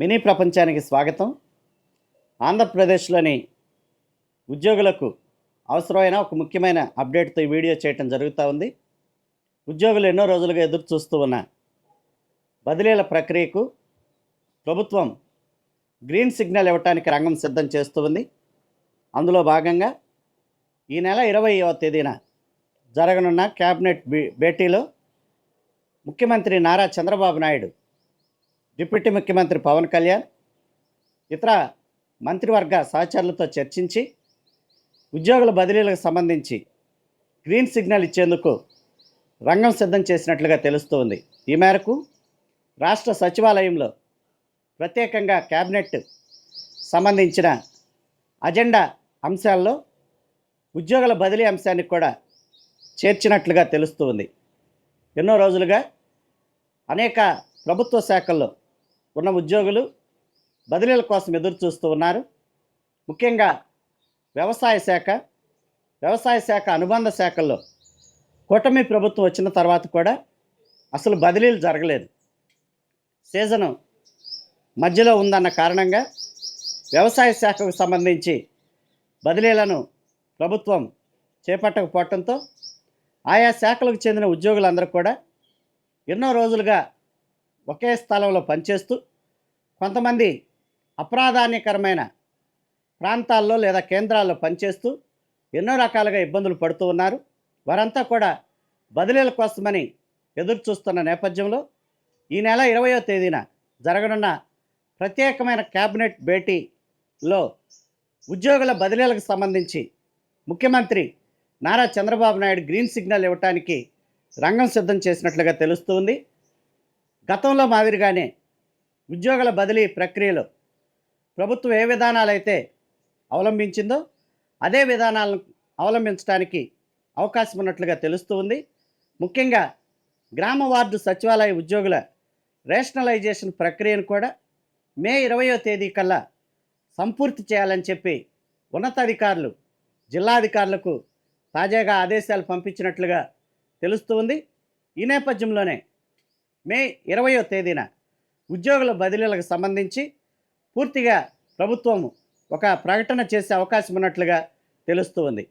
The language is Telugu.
మినీ ప్రపంచానికి స్వాగతం. ఆంధ్రప్రదేశ్లోని ఉద్యోగులకు అవసరమైన ఒక ముఖ్యమైన అప్డేట్తో ఈ వీడియో చేయటం జరుగుతూ ఉంది. ఉద్యోగులు ఎన్నో రోజులుగా ఎదురు చూస్తూ ఉన్న బదిలీల ప్రక్రియకు ప్రభుత్వం గ్రీన్ సిగ్నల్ ఇవ్వటానికి రంగం సిద్ధం చేస్తూ ఉంది. అందులో భాగంగా ఈ నెల ఇరవైవ తేదీన జరగనున్న క్యాబినెట్ భేటీలో ముఖ్యమంత్రి నారా చంద్రబాబు నాయుడు డిప్యూటీ ముఖ్యమంత్రి పవన్ కళ్యాణ్ ఇతర మంత్రివర్గ సహచరులతో చర్చించి ఉద్యోగుల బదిలీలకు సంబంధించి గ్రీన్ సిగ్నల్ ఇచ్చేందుకు రంగం సిద్ధం చేసినట్లుగా తెలుస్తోంది. ఈ మేరకు రాష్ట్ర సచివాలయంలో ప్రత్యేకంగా క్యాబినెట్ సంబంధించిన అజెండా అంశాల్లో ఉద్యోగుల బదిలీ అంశానికి కూడా చేర్చినట్లుగా తెలుస్తుంది. ఎన్నో రోజులుగా అనేక ప్రభుత్వ శాఖల్లో ఉన్న ఉద్యోగులు బదిలీల కోసం ఎదురు చూస్తూ ఉన్నారు. ముఖ్యంగా వ్యవసాయ శాఖ వ్యవసాయ శాఖ అనుబంధ శాఖల్లో కూటమి ప్రభుత్వం వచ్చిన తర్వాత కూడా అసలు బదిలీలు జరగలేదు. సీజను మధ్యలో ఉందన్న కారణంగా వ్యవసాయ శాఖకు సంబంధించి బదిలీలను ప్రభుత్వం చేపట్టకపోవడంతో ఆయా శాఖలకు చెందిన ఉద్యోగులందరూ కూడా ఎన్నో రోజులుగా ఒకే స్థలంలో పనిచేస్తూ కొంతమంది అప్రాధాన్యకరమైన ప్రాంతాల్లో లేదా కేంద్రాల్లో పనిచేస్తూ ఎన్నో రకాలుగా ఇబ్బందులు పడుతూ ఉన్నారు. వారంతా కూడా బదిలీల కోసమని ఎదురు చూస్తున్న నేపథ్యంలో ఈ నెల ఇరవయో తేదీన జరగనున్న ప్రత్యేకమైన క్యాబినెట్ భేటీలో ఉద్యోగుల బదిలీలకు సంబంధించి ముఖ్యమంత్రి నారా చంద్రబాబు నాయుడు గ్రీన్ సిగ్నల్ ఇవ్వటానికి రంగం సిద్ధం చేసినట్లుగా తెలుస్తుంది గతంలో మాదిరిగానే ఉద్యోగుల బదిలీ ప్రక్రియలో ప్రభుత్వం ఏ విధానాలైతే అవలంబించిందో అదే విధానాలను అవలంబించడానికి అవకాశం ఉన్నట్లుగా తెలుస్తూ ఉంది. ముఖ్యంగా గ్రామ వార్డు సచివాలయ ఉద్యోగుల రేషనలైజేషన్ ప్రక్రియను కూడా మే ఇరవయో తేదీ కల్లా సంపూర్తి చేయాలని చెప్పి ఉన్నతాధికారులు జిల్లాధికారులకు తాజాగా ఆదేశాలు పంపించినట్లుగా తెలుస్తూ ఉంది. ఈ నేపథ్యంలోనే మే ఇరవయో తేదీన ఉద్యోగుల బదిలీలకు సంబంధించి పూర్తిగా ప్రభుత్వం ఒక ప్రకటన చేసే అవకాశం ఉన్నట్లుగా తెలుస్తూ ఉంది.